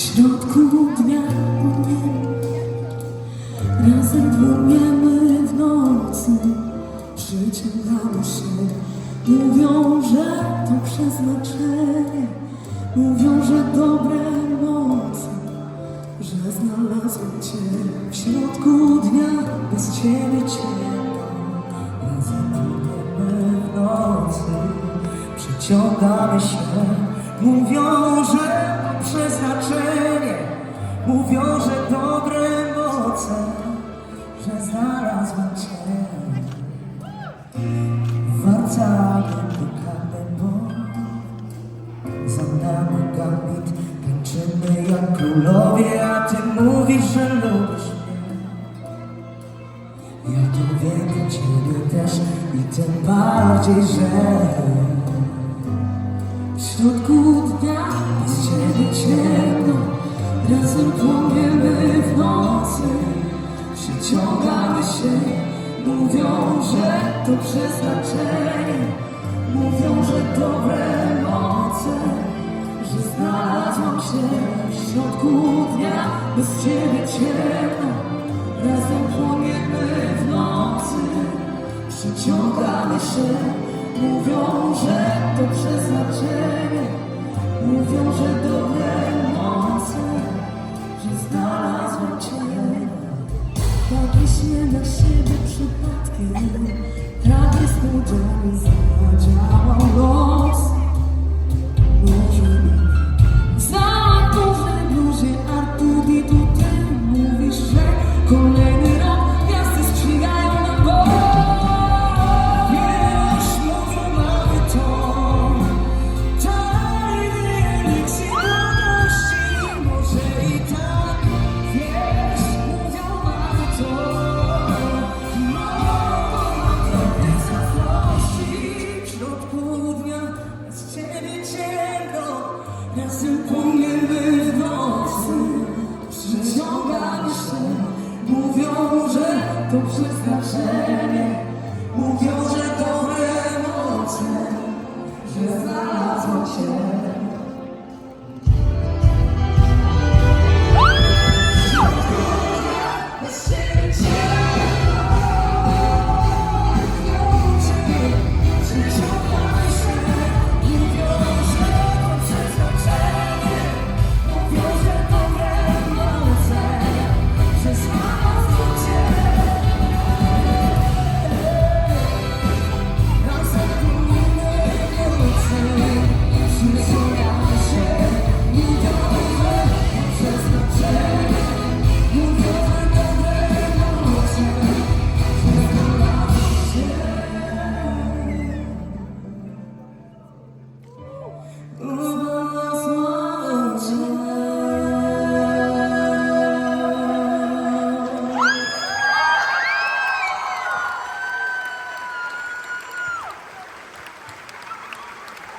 środku dnia Razem płyniemy w nocy. Przyciągamy się. Mówią, że to przeznaczenie. Mówią, że dobre noce Że znalazłem Cię w środku dnia. Bez Ciebie Cię Razem płyniemy w nocy. Przyciągamy się. Mówią, że przeznaczenie. Mówią, że dobre moce, że znalazłem Cię. Wracamy do Kardembo Za nami gambit Tańczymy jak królowie A Ty mówisz, że lubisz mnie Ja to wiem Ciebie też I tym bardziej, że w środku dnia bez Ciebie ciemno. Razem płomiemy w nocy. Przyciągamy się. Mówią, że to przeznaczenie. Mówią, że dobre moce. Że znalazłam się w środku dnia. Bez Ciebie ciemno. Razem płomiemy w nocy. Przyciągamy się Mówią, że to przeznaczenie. Mówią, że dobre moce Że znalazłem Cię Takie się na siebie przypadkiem. Prawie zbudzony zadziałał los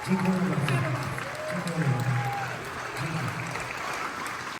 즐거운 밤. 즐거운 밤.